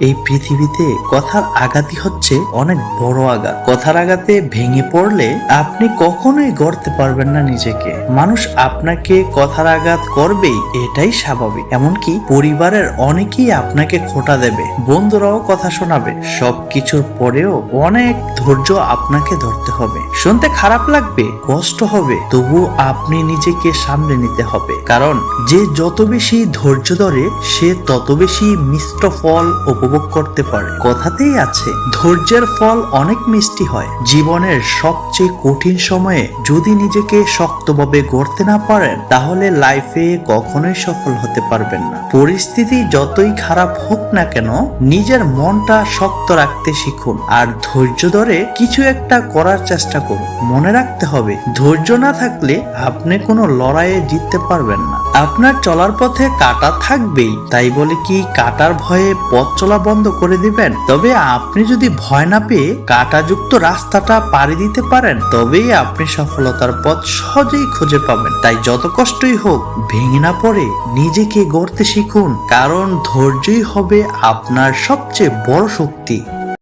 এই পৃথিবীতে কথার আঘাতই হচ্ছে অনেক বড় আঘাত। কথার আঘাতে ভেঙে পড়লে আপনি কখনোই গড়তে পারবেন না নিজেকে। মানুষ আপনাকে কথার আঘাত করবেই, এটাই স্বাভাবিক। এমনকি পরিবারের অনেকেই আপনাকে খোটা দেবে, বন্ধুরাও কথা শোনাবে, সবকিছুর পরেও অনেক ধৈর্য আপনাকে ধরতে হবে। শুনতে খারাপ লাগবে, কষ্ট হবে তবু আপনি নিজেকে সামলে নিতে হবে। কারণ যে যত বেশি ধৈর্য ধরে, সে তত বেশি মিষ্ট ফল উপভোগ করতে পারে। কথাতেই আছে, ধৈর্যের ফল অনেক মিষ্টি হয়। জীবনের সবচেয়ে কঠিন সময়ে যদি নিজেকে শক্তভাবে গড়তে না পারেন, তাহলে লাইফে কখনোই সফল হতে পারবেন না। পরিস্থিতি যতই খারাপ হোক না কেন, নিজের মনটা শক্ত রাখতে শিখুন। আর ধৈর্য ধরে কিছু একটা করার চেষ্টা করুন। মনে রাখতে হবে, ধৈর্য না থাকলে আপনি কোনো লড়াইয়ে জিততে পারবেন না। আপনার চলার পথে কাটা থাকবেই। তাই বলে কি কাটার ভয়ে পথ চলা বন্ধ করে দিবেন? তবে আপনি যদি ভয় না পেয়ে কাটাযুক্ত রাস্তাটা পাড়ি দিতে পারেন, তবেই আপনি সফলতার পথ সহজেই খুঁজে পাবেন। তাই যত কষ্টই হোক, ভেঙে না পড়ে নিজেকে গড়তে শিখুন, কারণ ধৈর্যই হবে আপনার সবচেয়ে বড় শক্তি।